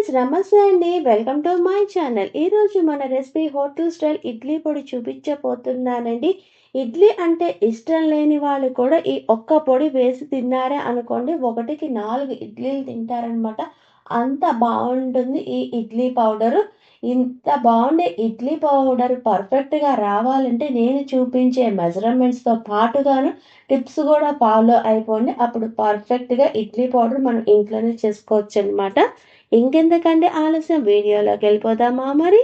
Friends నమస్తే అండి. Welcome to my channel. ఈరోజు మన రెసిపీ హోటల్ స్టైల్ ఇడ్లీ పొడి చూపించబోతున్నానండి. ఇడ్లీ అంటే ఇష్టం లేని వాళ్ళు కూడా ఈ ఒక్క పొడి వేసి తిన్నారే అనుకోండి ఒకటికి నాలుగు ఇడ్లీలు తింటారనమాట అంత బాగుంటుంది ఈ ఇడ్లీ పౌడరు. ఇంత బాగుండే ఇడ్లీ పౌడర్ పర్ఫెక్ట్గా రావాలంటే నేను చూపించే మెజర్మెంట్స్తో పాటుగాను టిప్స్ కూడా ఫాలో అయిపోండి. అప్పుడు పర్ఫెక్ట్గా ఇడ్లీ పౌడర్ మనం ఇంట్లోనే చేసుకోవచ్చు అనమాట ఇంకెందుకంటే ఆలస్యం? వీడియోలోకి వెళ్ళిపోదామా మరి?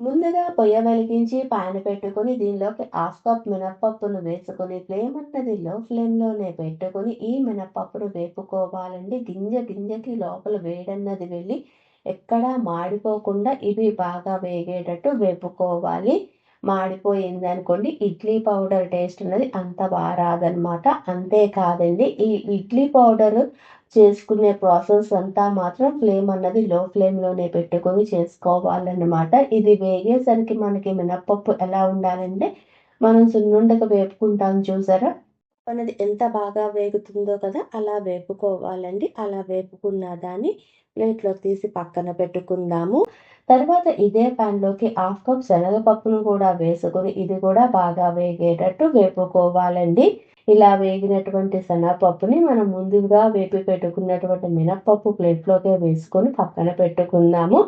ముందుగా పొయ్య వెలిగించి పాన పెట్టుకుని దీనిలోకి హాఫ్ కప్ మినప్పప్పును వేసుకుని ఫ్లేమ్ అన్నది లో ఫ్లేమ్లోనే పెట్టుకుని ఈ మినప్పప్పును వేపుకోవాలండి. గింజ గింజకి లోపల వేడన్నది వెళ్ళి ఎక్కడా మాడిపోకుండా ఇవి బాగా వేగేటట్టు వేపుకోవాలి. మాడిపోయింది అనుకోండి ఇడ్లీ పౌడర్ టేస్ట్ ఉన్నది అంత బాగా రాదనమాట అంతేకాదండి ఈ ఇడ్లీ పౌడర్ చేసుకునే ప్రాసెస్ అంతా మాత్రం ఫ్లేమ్ అన్నది లో ఫ్లేమ్లోనే పెట్టుకొని చేసుకోవాలన్నమాట. ఇది వేగేసరికి మనకి మినప్పప్పు ఎలా ఉండాలంటే మనం సున్నుండగా వేపుకుంటాం చూసారా? మనది ఎంత బాగా వేగుతుందో కదా అలా వేపుకోవాలండి. అలా వేపుకున్న దాన్ని ప్లేట్లో తీసి పక్కన పెట్టుకుందాము. తర్వాత ఇదే ప్యాన్లోకి హాఫ్ కప్ శనగపప్పును కూడా వేసుకొని ఇది కూడా బాగా వేగేటట్టు వేపుకోవాలండి. ఇలా వేగినటువంటి శనగపప్పుని మనం ముందుగా వేపి పెట్టుకున్నటువంటి మినప్పప్పు ప్లేట్లోకి వేసుకొని పక్కన పెట్టుకుందాము.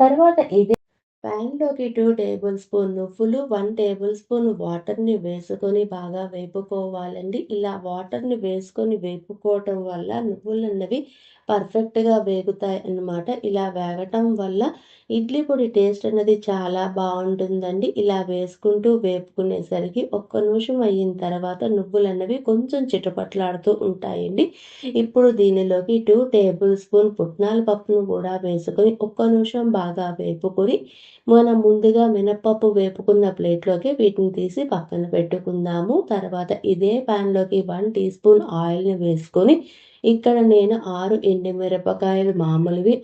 తర్వాత ఇదే ప్యాన్లోకి టూ టేబుల్ స్పూన్ నువ్వులు వన్ టేబుల్ స్పూన్ వాటర్ని వేసుకొని బాగా వేపుకోవాలండి. ఇలా వాటర్ని వేసుకొని వేపుకోవటం వల్ల నువ్వులు అన్నవి పర్ఫెక్ట్గా వేగుతాయి అన్నమాట. ఇలా వేగటం వల్ల ఇడ్లీ పొడి టేస్ట్ అనేది చాలా బాగుంటుందండి. ఇలా వేసుకుంటూ వేపుకునేసరికి ఒక్క నిమిషం అయిన తర్వాత నువ్వులు అన్నవి కొంచెం చిటపట్లాడుతూ ఉంటాయండి. ఇప్పుడు దీనిలోకి టూ టేబుల్ స్పూన్ పుట్నాల పప్పును కూడా వేసుకొని ఒక్క నిమిషం బాగా వేపుకొని మనం ముందుగా మినప్పప్పు వేపుకున్న ప్లేట్లోకి వీటిని తీసి పక్కన పెట్టుకుందాము. తర్వాత ఇదే ప్యాన్లోకి వన్ టీ స్పూన్ ఆయిల్ని వేసుకొని ఇక్కడ నేను ఆరు ఎండుమిరపకాయలు మామూలువి.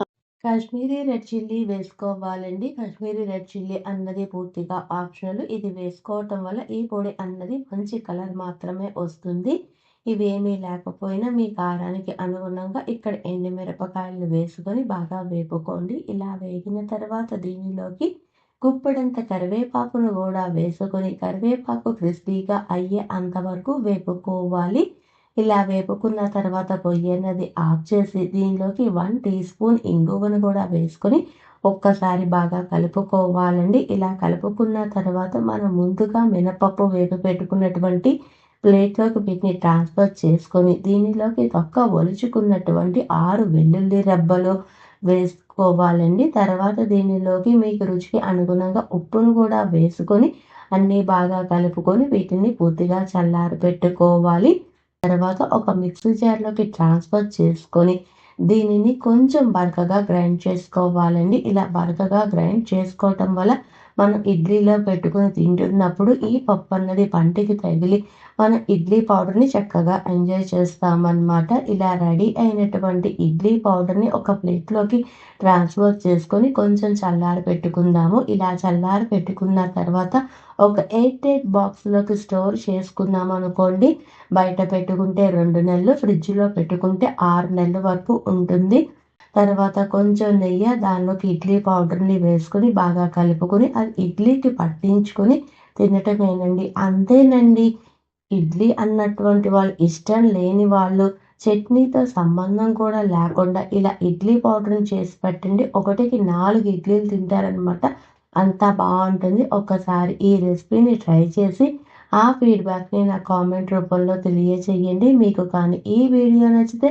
కాశ్మీరీ రెడ్ చిల్లీ వేసుకోవాలండి. కాశ్మీరీ రెడ్ చిల్లీ అన్నది పూర్తిగా ఆప్షనల్. ఇది వేసుకోవటం వల్ల ఈ పొడి అన్నది మంచి కలర్ మాత్రమే వస్తుంది. ఇవేమీ లేకపోయినా మీ కారానికి అనుగుణంగా ఇక్కడ ఎండుమిరపకాయలు వేసుకొని బాగా వేపుకోండి. ఇలా వేగిన తర్వాత దీనిలోకి గుప్పడంత కరివేపాకును కూడా వేసుకొని కరివేపాకు క్రిస్పీగా అయ్యే అంతవరకు వేపుకోవాలి. ఇలా వేపుకున్న తర్వాత పొయ్యి అన్నది ఆఫ్ చేసి దీనిలోకి వన్ టీ స్పూన్ ఇంగువను కూడా వేసుకొని ఒక్కసారి బాగా కలుపుకోవాలండి. ఇలా కలుపుకున్న తర్వాత మనం ముందుగా మినపప్పు వేపు పెట్టుకున్నటువంటి ప్లేట్లోకి వీటిని ట్రాన్స్ఫర్ చేసుకొని దీనిలోకి తొక్క ఒలుచుకున్నటువంటి ఆరు వెల్లుల్లి రెబ్బలు వేసుకోవాలండి. తర్వాత దీనిలోకి మీకు రుచికి అనుగుణంగా ఉప్పును కూడా వేసుకొని అన్నీ బాగా కలుపుకొని వీటిని పూర్తిగా చల్లారి పెట్టుకోవాలి తర్వాత ఒక మిక్సీ జార్లోకి ట్రాన్స్ఫర్ చేసుకొని దీనిని కొంచెం బరకగా గ్రైండ్ చేసుకోవాలండి. ఇలా బరకగా గ్రైండ్ చేసుకోవటం వల్ల మనం ఇడ్లీలో పెట్టుకుని తింటున్నప్పుడు ఈ పప్పు అన్నది పంటికి తగిలి మన ఇడ్లీ పౌడర్ని చక్కగా ఎంజాయ్ చేస్తామన్నమాట. ఇలా రెడీ అయినటువంటి ఇడ్లీ పౌడర్ని ఒక ప్లేట్లోకి ట్రాన్స్ఫర్ చేసుకొని కొంచెం చల్లారి పెట్టుకుందాము. ఇలా చల్లారి పెట్టుకున్న తర్వాత ఒక ఎయిట్ ఎయిట్ బాక్స్లోకి స్టోర్ చేసుకున్నాం అనుకోండి. బయట పెట్టుకుంటే రెండు నెలలు ఫ్రిడ్జ్లో పెట్టుకుంటే ఆరు నెలల వరకు ఉంటుంది. తర్వాత కొంచెం నెయ్యి దానిలోకి ఇడ్లీ పౌడర్ని వేసుకొని బాగా కలుపుకొని అది ఇడ్లీకి పట్టించుకొని తినటమేనండి అంతేనండి. ఇడ్లీ అన్నటువంటి వాళ్ళు ఇష్టం లేని వాళ్ళు చట్నీతో సంబంధం కూడా లేకుండా ఇలా ఇడ్లీ పౌడర్ని చేసి పెట్టండి. ఒకటికి నాలుగు ఇడ్లీలు తింటారనమాట. అంతా బాగుంటుంది. ఒకసారి ఈ రెసిపీని ట్రై చేసి ఆ ఫీడ్బ్యాక్ని నా కామెంట్ రూపంలో తెలియచేయండి. మీకు కానీ ఈ వీడియో నచ్చితే